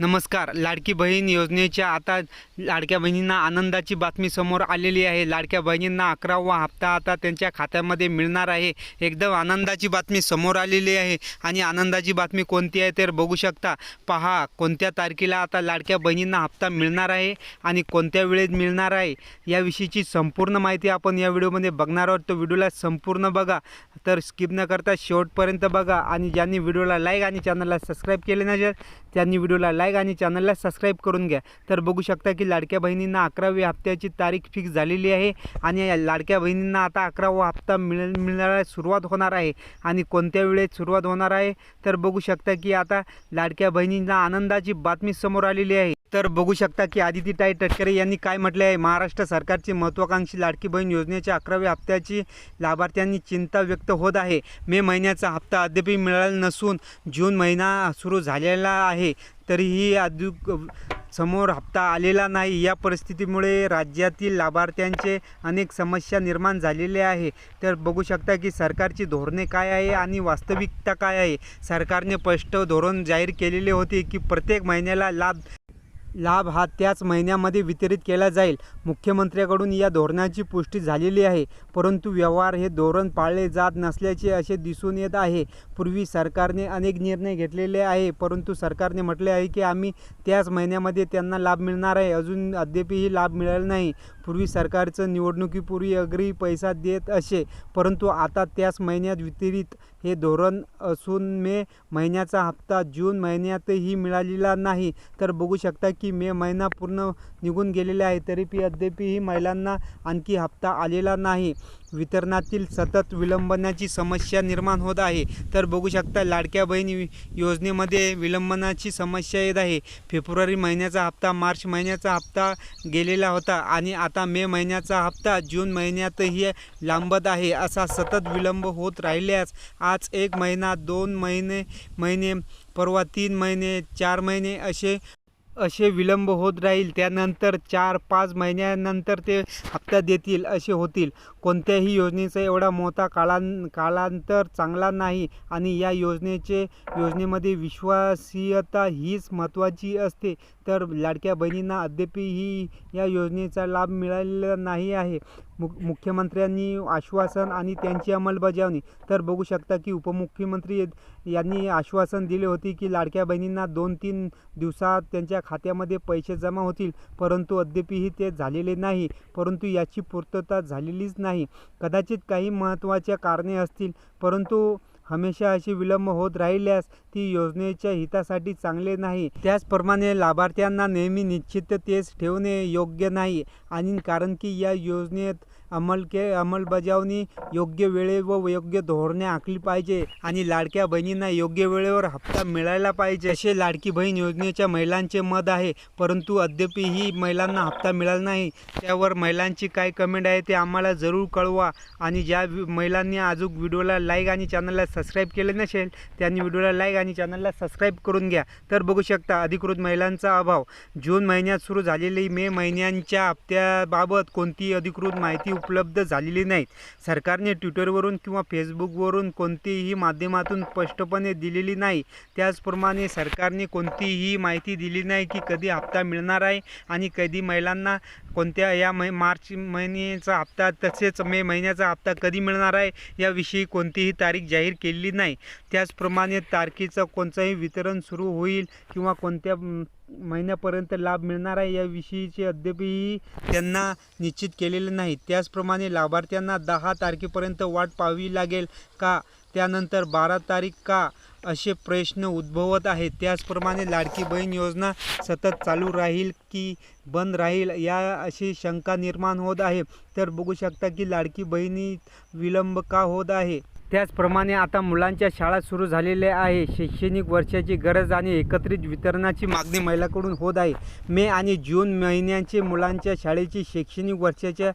नमस्कार. लाडकी बहीण योजनेच्या आता लाडक्या बहिणींना आनंदाची बातमी समोर आलेली आहे. लाडक्या बहिणींना अकरावा हप्ता आता त्यांच्या खात्यामध्ये मिळणार आहे. एकदम आनंदाची बातमी समोर आलेली आहे. आणि आनंदाची बातमी कोणती आहे तर बघू शकता. पहा कोणत्या तारखेला आता लाडक्या बहिणींना हप्ता मिळणार आहे आणि कोणत्या वेळेत मिळणार आहे याविषयीची संपूर्ण माहिती आपण या व्हिडिओमध्ये बघणार आहोत. तो व्हिडिओला संपूर्ण बघा. तर स्किप न करता शेवटपर्यंत बघा. आणि ज्यांनी व्हिडिओला लाईक आणि चॅनलला सबस्क्राईब केले नसेल त्यांनी व्हिडिओला लाईक आणि चॅनलला सबस्क्राईब करून घ्या. तर बघू शकता की लाडक्या बहिणींना अकरावी हप्त्याची तारीख फिक्स झालेली आहे आणि या लाडक्या बहिणींना आता अकरावा हप्ता मिळ मिळण्याला सुरुवात होणार आहे आणि कोणत्या वेळेत सुरुवात होणार आहे? तर बघू शकता की आता लाडक्या बहिणींना आनंदाची बातमी समोर आलेली आहे. तर बघू शकता की आदितीताई तटकरे यांनी काय म्हटले आहे महाराष्ट्र सरकारची महत्त्वाकांक्षी लाडकी बहीण योजनेच्या अकराव्या हप्त्याची लाभार्थ्यांनी चिंता व्यक्त होत आहे. मे महिन्याचा हप्ता अद्याप मिळाला नसून जून महिना सुरू झालेला आहे. तरीही अद्युक समोर हप्ता आलेला नाही. या परिस्थितीमुळे राज्यातील लाभार्थ्यांचे अनेक समस्या निर्माण झालेले आहे. तर बघू शकता की सरकारची धोरणे काय आहे आणि वास्तविकता काय आहे? सरकारने स्पष्ट धोरण जाहीर केलेले होते की प्रत्येक महिन्याला लाभ लाभ हा त्याच महिन्यामध्ये वितरित केला जाईल. मुख्यमंत्र्यांकडून या धोरणाची पुष्टी झालेली आहे परंतु व्यवहार हे धोरण पाळले जात नसल्याचे असे दिसून येत आहे. पूर्वी सरकारने अनेक निर्णय घेतलेले आहे परंतु सरकारने म्हटले आहे की आम्ही त्याच महिन्यामध्ये त्यांना लाभ मिळणार आहे. अजून अद्यापही लाभ मिळाला नाही. पूर्वी सरकारचं निवडणुकीपूर्वी अग्री पैसा देत असे परंतु आता त्याच महिन्यात वितरित हे धोरण असून मे महिन्याचा हप्ता जून महिन्यातही मिळालेला नाही. तर बघू शकता की मे महिना पूर्ण निघून गेलेला आहे तरीही अद्यापही महिलांना आणखी हप्ता आलेला नाही. वितरणातील सतत विलंबनाची समस्या निर्माण होत आहे. तर बघू शकता लाडक्या बहीण योजनेमध्ये विलंबनाची समस्या येत आहे. फेब्रुवारी महिन्याचा हप्ता मार्च महिन्याचा हप्ता गेलेला होता आणि आता मे महिन्याचा हप्ता जून महिन्यातही लांबत आहे असा सतत विलंब होत राहिल्यास आज एक महिना दोन महिने महिने परवा तीन महिने चार महिने असे असे विलंब होत राहील त्यानंतर चार पाच महिन्यानंतर ते हप्ता देतील असे होतील. कोणत्याही योजनेचा एवढा मोठा कालां कालांतर चांगला नाही आणि या योजनेचे योजनेमध्ये विश्वासीयता हीच महत्त्वाची असते. तर लाडक्या बहिणींना अद्यापही या योजनेचा लाभ मिळालेला नाही आहे. मु मुख्यमंत्र्यांनी आश्वासन आणि त्यांची अंमलबजावणी. तर बघू शकता की उपमुख्यमंत्री यांनी आश्वासन दिले होते की लाडक्या बहिणींना दोन तीन दिवसात त्यांच्या खात्यामध्ये पैसे जमा होतील. परंतु अद्यापही ते झालेले नाही. परंतु याची पूर्तता झालेलीच नाही. कदाचित काही महत्त्वाच्या कारणे असतील. परंतु हमेशा अशी विलंब होत राहिल्यास ती योजनेच्या हितासाठी चांगले नाही. त्याचप्रमाणे लाभार्थ्यांना नेहमी निश्चिततेस ठेवणे योग्य नाही. आणि कारण की या योजनेत अंमल के अंमलबजावणी योग्य वेळे व योग्य धोरणे आखली पाहिजे आणि लाडक्या बहिणींना योग्य वेळेवर हप्ता मिळायला पाहिजे. असे लाडकी बहीण योजनेच्या महिलांचे मत आहे परंतु अद्यापही महिलांना हप्ता मिळाला नाही. त्यावर महिलांची काय कमेंट आहे ते आम्हाला जरूर कळवा आणि ज्या महिलांनी अजून व्हिडिओला लाईक आणि चॅनलला सबस्क्राईब केले नसेल त्यांनी व्हिडिओला लाईक आणि चॅनलला सबस्क्राईब करून घ्या. तर बघू शकता अधिकृत महिलांचा अभाव. जून महिन्यात सुरू झालेली मे महिन्यांच्या हप्त्याबाबत कोणतीही अधिकृत माहिती उपलब्ध झालेली नाही सरकारने ट्विटरवरून किंवा फेसबुकवरून कोणतीही माध्यमातून स्पष्टपणे दिलेली नाही. त्याचप्रमाणे सरकारने कोणतीही माहिती दिली नाही की कधी हप्ता मिळणार आहे आणि कधी महिलांना कोणत्या या मै मार्च महिन्याचा हप्ता तसेच मे महिन्याचा हप्ता कधी मिळणार आहे याविषयी कोणतीही तारीख जाहीर केलेली नाही. त्याचप्रमाणे तारखेचं कोणतंही वितरण सुरू होईल किंवा कोणत्या महिन्यापर्यंत लाभ मिळणार आहे. याविषयीचे अद्यापही त्यांना निश्चित केलेले नाही. त्याचप्रमाणे लाभार्थ्यांना दहा तारखेपर्यंत वाट पाहावी लागेल का? त्यानंतर बारा तारीख का? असे प्रश्न उद्भवत आहेत. त्याचप्रमाणे लाडकी बहीण योजना सतत चालू राहील की बंद राहील या अशी शंका निर्माण होत आहे. तर बघू शकता की लाडकी बहिणी विलंब का होत आहे? त्याचप्रमाणे आता मुलांच्या शाळा सुरू झालेल्या आहे. शैक्षणिक वर्षाची गरज आणि एकत्रित वितरणाची मागणी महिलाकडून होत आहे. मे आणि जून महिन्यांचे मुलांच्या शाळेची शैक्षणिक वर्षाच्या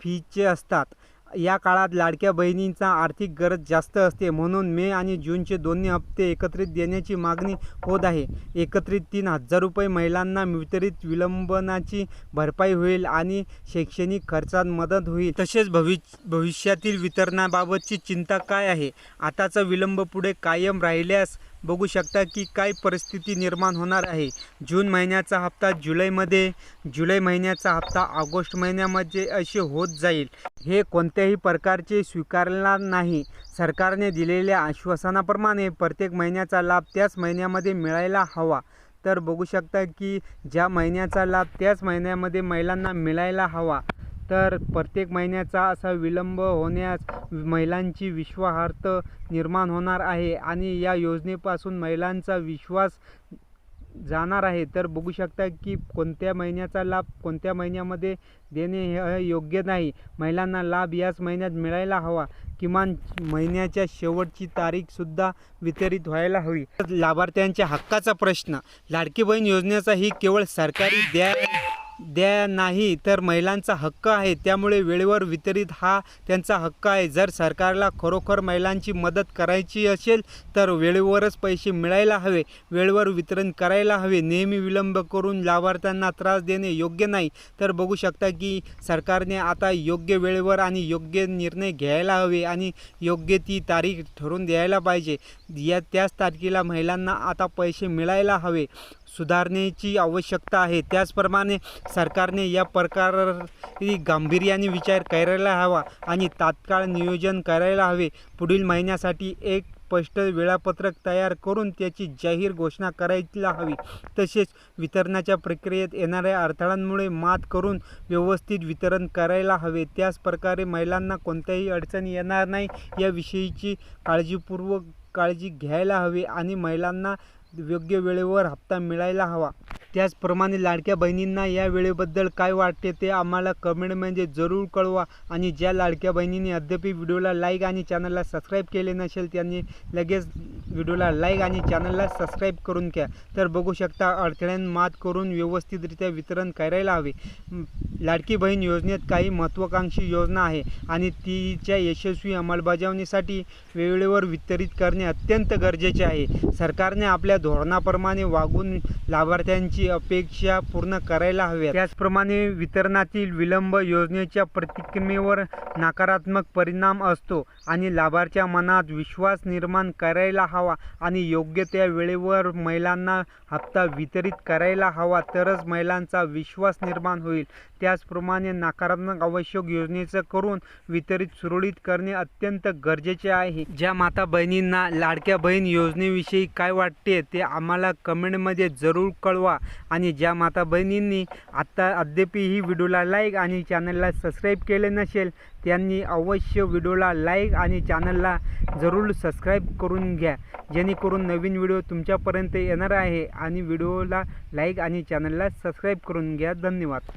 फीचे असतात. या काळात लाडक्या बहिणींचा आर्थिक गरज जास्त असते. म्हणून मे आणि जूनचे दोन्ही हप्ते एकत्रित देण्याची मागणी होत आहे. एकत्रित तीन हजार रुपये महिलांना वितरित विलंबनाची भरपाई होईल आणि शैक्षणिक खर्चात मदत होईल. तसेच भवि भविष्यातील वितरणाबाबतची चिंता काय आहे? आताचा विलंब पुढे कायम राहिल्यास बघू शकता की काय परिस्थिती निर्माण होणार आहे. जून महिन्याचा हप्ता जुलैमध्ये जुलै महिन्याचा हप्ता ऑगस्ट महिन्यामध्ये असे होत जाईल. हे कोणत्याही प्रकारचे स्वीकारणार नाही. सरकारने दिलेल्या आश्वासनाप्रमाणे प्रत्येक महिन्याचा लाभ त्याच महिन्यामध्ये मिळायला हवा. तर बघू शकता की ज्या महिन्याचा लाभ त्याच महिन्यामध्ये महिलांना मिळायला हवा. तर प्रत्येक महिन्याचा असा विलंब होण्यास महिलांची विश्वासार्थ निर्माण होणार आहे आणि या योजनेपासून महिलांचा विश्वास जाणार आहे. तर बघू शकता की कोणत्या महिन्याचा लाभ कोणत्या महिन्यामध्ये देणे हे योग्य नाही. महिलांना लाभ याच महिन्यात मिळायला हवा. किमान महिन्याच्या शेवटची तारीखसुद्धा वितरित व्हायला हवी. लाभार्थ्यांच्या हक्काचा प्रश्न. लाडकी बहीण योजनेचा ही केवळ सरकारी द्या द्या नाही तर महिलांचा हक्क आहे. त्यामुळे वेळेवर वितरित हा त्यांचा हक्क आहे. जर सरकारला खरोखर महिलांची मदत करायची असेल तर वेळेवरच पैसे मिळायला हवे. वेळेवर वितरण करायला हवे. नेहमी विलंब करून लाभार्थ्यांना त्रास देणे योग्य नाही. तर बघू शकता की सरकारने आता योग्य वेळेवर आणि योग्य निर्णय घ्यायला हवे आणि योग्य ती तारीख ठरवून द्यायला पाहिजे. या त्याच तारखेला महिलांना आता पैसे मिळायला हवे. सुधारणेची आवश्यकता आहे. त्याचप्रमाणे सरकारने या प्रकाराची गांभीर्याने विचार करायला हवा आणि तात्काळ नियोजन करायला हवे. पुढील महिन्यासाठी एक स्पष्ट वेळापत्रक तयार करून त्याची जाहीर घोषणा करायला हवी. तसेच वितरणाच्या प्रक्रियेत येणाऱ्या अडथळ्यांमुळे मात करून व्यवस्थित वितरण करायला हवे. त्याच प्रकारे महिलांना कोणत्याही अडचणी येणार नाही याविषयीची काळजीपूर्वक काळजी घ्यायला हवी आणि महिलांना योग्य वेळेवर हप्ता मिळायला हवा. त्याचप्रमाणे लाडक्या बहिणींना या वेळेबद्दल काय वाटते ते आम्हाला कमेंटमध्ये जरूर कळवा. आणि ज्या लाडक्या बहिणींनी अद्याप व्हिडिओला लाईक आणि चॅनलला सबस्क्राईब केले नसेल त्यांनी लगेच व्हिडिओला लाईक आणि चॅनलला सबस्क्राईब करून घ्या. तर बघू शकता अडथळ्यां मात करून व्यवस्थितरित्या वितरण करायला हवे. लाडकी बहीण योजनेत काही महत्त्वाकांक्षी योजना आहे आणि तिच्या यशस्वी अंमलबजावणीसाठी वेळेवर वितरित करणे अत्यंत गरजेचे आहे. सरकारने आपल्या धोरणाप्रमाणे वागून लाभार्थ्यांची अपेक्षा पूर्ण करायला हव्या त्याचप्रमाणे वितरणातील विलंब योजनेच्या प्रतिक्रियेवर नकारात्मक परिणाम असतो आणि लाभार्थ्या मनात विश्वास निर्माण करायला हवा आणि योग्य त्या वेळेवर महिलांना हप्ता वितरित करायला हवा तरच महिलांचा विश्वास निर्माण होईल. त्याचप्रमाणे नकारात्मक आवश्यक योजनेचं करून वितरित सुरळीत करणे अत्यंत गरजेचे आहे. ज्या माता बहिणींना लाडक्या बहीण योजनेविषयी काय वाटते? ते आम्हाला कमेंटमध्ये जरूर कळवा. आणि ज्या माता बहिणींनी आत्ता अद्याप ही व्हिडिओला लाईक आणि चॅनलला सबस्क्राईब केले नसेल त्यांनी अवश्य व्हिडिओला लाईक आणि चॅनलला जरूर सबस्क्राईब करून घ्या. जेणेकरून नवीन व्हिडिओ तुमच्यापर्यंत येणार आहे आणि व्हिडिओला लाईक आणि चॅनलला सबस्क्राईब करून घ्या. धन्यवाद.